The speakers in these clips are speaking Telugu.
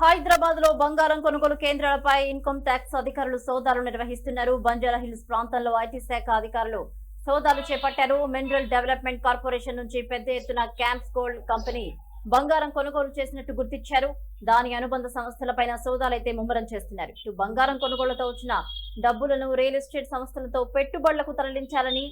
హైదరాబాద్లో బంగారం కొనుగోలు కేంద్రాలపై ఇన్కమ్ ట్యాక్స్ అధికారులు సోదాలు నిర్వహిస్తున్నారు. బంజారా హిల్స్ ప్రాంతంలో ఐటీ శాఖ అధికారులు సోదాలు చేపట్టారు. మినరల్ డెవలప్మెంట్ కార్పొరేషన్ నుంచి పెద్ద ఎత్తున క్యాంప్స్ గోల్డ్ కంపెనీ బంగారం కొనుగోలు చేసినట్టు గుర్తించారు. దాని అనుబంధ సంస్థలపైన సోదాలైతే ముమ్మరం చేస్తున్నారు. ఇటు బంగారం కొనుగోలుతో వచ్చిన డబ్బులను రియల్ ఎస్టేట్ సంస్థలతో పెట్టుబడులకు తరలించాలని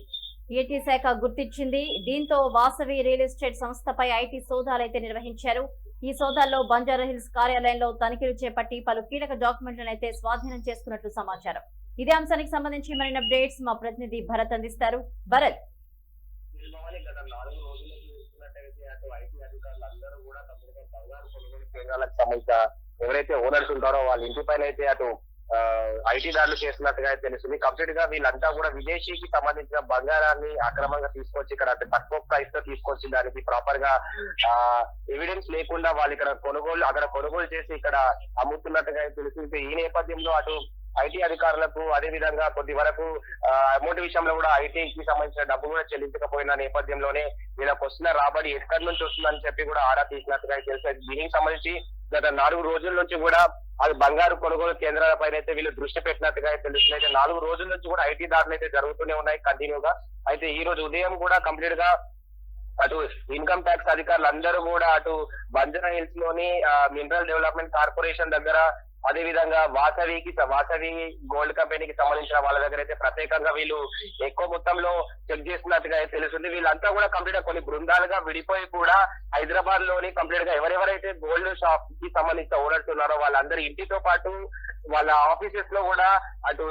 ఏటీ శాఖ గుర్తించింది. దీంతో వాసవి రియల్ ఎస్టేట్ సంస్థపై ఐటీ సోదాలైతే నిర్వహించారు. ఈ సోదాల్లో బంజారా హిల్స్ కార్యాలయంలో తనిఖీలు చేపట్టి పలు కీలక డాక్యుమెంట్లను అయితే స్వాధీనం చేసుకున్నట్లు సమాచారం. ఇదే అంశానికి సంబంధించి మరిన్ని అప్డేట్స్ మా ప్రతినిధి భరత్ అందిస్తారు. భరత్. ఎవరైతే ఓనర్స్ ఉంటారో వాళ్ళ ఇంటి పైన అయితే అటు ఐటీ దాడులు చేస్తున్నట్టుగా తెలుస్తుంది. కంప్లీట్గా వీళ్ళంతా కూడా విదేశీకి సంబంధించిన బంగారాన్ని అక్రమంగా తీసుకొచ్చి ఇక్కడ తక్కువ ప్రైస్తో తీసుకొచ్చి దానికి ప్రాపర్గా ఎవిడెన్స్ లేకుండా వాళ్ళు ఇక్కడ కొనుగోలు అక్కడ కొనుగోలు చేసి ఇక్కడ అమ్ముతున్నట్టుగా తెలుస్తుంది. ఈ నేపథ్యంలో అటు ఐటీ అధికారులకు అదే విధంగా కొద్ది వరకు అమౌంట్ విషయంలో కూడా ఐటీకి సంబంధించిన డబ్బు కూడా చెల్లించకపోయిన నేపథ్యంలోనే వీళ్ళకి వస్తున్న రాబడి ఎక్కడి నుంచి వస్తుందని చెప్పి కూడా ఆరా తీసినట్టుగా తెలుసు దీనికి సంబంధించి గత నాలుగు రోజుల నుంచి కూడా అది బంగారు కొనుగోలు కేంద్రాల పైన అయితే వీళ్ళు దృష్టి పెట్టినట్టుగా అయితే తెలుస్తుంది. అయితే నాలుగు రోజుల నుంచి కూడా ఐటీ దాడులు అయితే జరుగుతూనే ఉన్నాయి కంటిన్యూగా. అయితే ఈ రోజు ఉదయం కూడా కంప్లీట్గా అటు ఇన్కమ్ ట్యాక్స్ అధికారులు అందరూ కూడా అటు బంజరా హిల్స్లోని మినరల్ డెవలప్మెంట్ కార్పొరేషన్ దగ్గర అదే విధంగా వాసవికి వాసవి గోల్డ్ కంపెనీకి సంబంధించిన వాళ్ళ దగ్గర అయితే ప్రత్యేకంగా వీళ్ళు ఎక్కువ మొత్తంలో చెక్ చేస్తున్నట్టుగా అయితే తెలుస్తుంది. వీళ్ళంతా కూడా కంప్లీట్ కొన్ని బృందాలుగా విడిపోయి కూడా హైదరాబాద్లోని కంప్లీట్గా ఎవరెవరైతే గోల్డ్ షాప్కి సంబంధించిన ఓనర్స్ ఉన్నారో వాళ్ళందరూ ఇంటితో పాటు వాళ్ళ ఆఫీసెస్లో కూడా అటు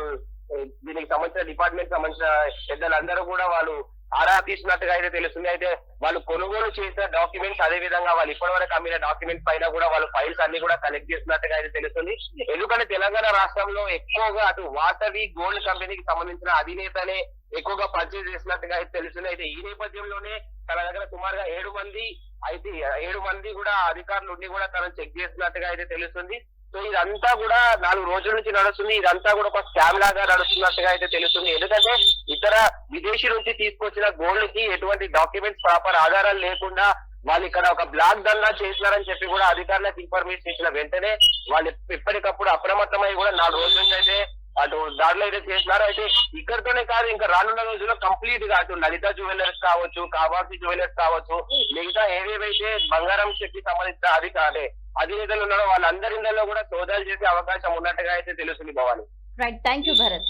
దీనికి సంబంధించిన డిపార్ట్మెంట్ సంబంధించిన పెద్దలందరూ కూడా వాళ్ళు ఆరా తీసినట్టుగా అయితే తెలుస్తుంది. అయితే వాళ్ళు కొనుగోలు చేసిన డాక్యుమెంట్స్ అదే విధంగా వాళ్ళు ఇప్పటివరకు అమ్మిన డాక్యుమెంట్స్ పైన కూడా వాళ్ళు ఫైల్స్ అన్ని కూడా కలెక్ట్ చేసినట్టుగా అయితే తెలుస్తుంది. ఎందుకంటే తెలంగాణ రాష్ట్రంలో ఎక్కువగా అటు వాసవి గోల్డ్ కంపెనీకి సంబంధించిన అధినేతనే ఎక్కువగా పర్చేజ్ చేసినట్టుగా అయితే తెలుస్తుంది. అయితే ఈ నేపథ్యంలోనే తన దగ్గర సుమారుగా ఏడు మంది అయితే ఏడు మంది కూడా అధికారులు ఉండి కూడా తనను చెక్ చేసినట్టుగా అయితే తెలుస్తుంది. సో ఇదంతా కూడా నాలుగు రోజుల నుంచి నడుస్తుంది. ఇదంతా కూడా ఒక స్కామ్ లాగా నడుస్తున్నట్టుగా అయితే తెలుస్తుంది. ఎందుకంటే ఇతర విదేశీ నుంచి తీసుకొచ్చిన గోల్డ్కి ఎటువంటి డాక్యుమెంట్స్ ప్రాపర్ ఆధారాలు లేకుండా వాళ్ళు ఇక్కడ ఒక బ్లాక్ దల్లా చేసినారని చెప్పి కూడా అధికారులకు ఇన్ఫర్మేషన్ ఇచ్చిన వెంటనే వాళ్ళు ఎప్పటికప్పుడు అప్రమత్తమై కూడా నాలుగు రోజుల నుంచి అయితే అటు దాడులు అయితే చేసినారు అయితే ఇక్కడితోనే కాదు ఇంకా రానున్న రోజుల్లో కంప్లీట్గా అటు లలిత జ్యువెలర్స్ కావచ్చు కావాసి జ్యువెలర్స్ కావచ్చు మిగతా ఏవేవైతే బంగారం చెప్పి సంబంధించిన అధిక అధినేతలు ఉన్నారో వాళ్ళందరిలో కూడా సోదాలు చేసే అవకాశం ఉన్నట్టుగా అయితే తెలుస్తుంది Bhavani. Right thank you Bharat